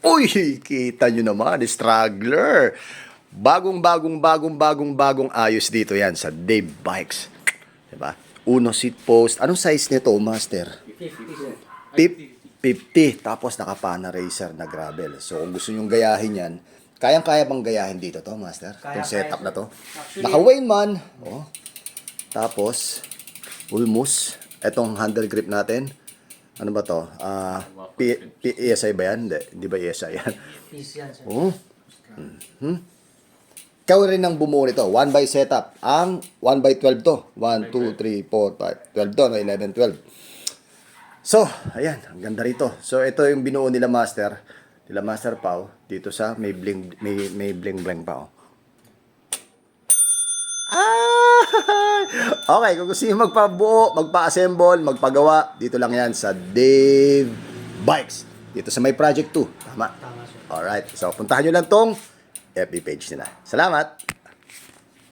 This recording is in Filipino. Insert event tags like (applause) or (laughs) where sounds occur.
Uy, kita nyo naman, struggler. Bagong, bagong, bagong, bagong, bagong ayos dito yan sa Dave Bikes. Diba? Uno seat post. Anong size nito, Master? 50 Pip- 50. Tapos nakapana racer na gravel. So kung gusto nyong gayahin yan, kayang-kaya bang gayahin dito to, Master? Kaya, Itong setup kaya, na to. Naka-Wayne man. Oh. Tapos, ulmus. Etong handle grip natin. Ano ba to? Ah, P- P- ESI ba yan? Hindi, di ba ESI yan? Piece yan, sir. Oh. Mhm. Ikaw rin ang bumuo nito. 1 by setup. Ang 1 by 12 to. 1, 2, 3, 4, 5, 12 to. No? 11, 12. So, ayan. Ang ganda rito. So, ito yung binuo nila master. Nila master Pau. Dito sa may bling, may, may bling bling pa. oh. (laughs) Okay, kung gusto nyo magpabuo, magpa-assemble, magpagawa, dito lang yan sa Dave Bikes. Dito sa may Project 2. Tama. Tama, sir. Alright. So, puntahan nyo lang tong FB page nila. Salamat!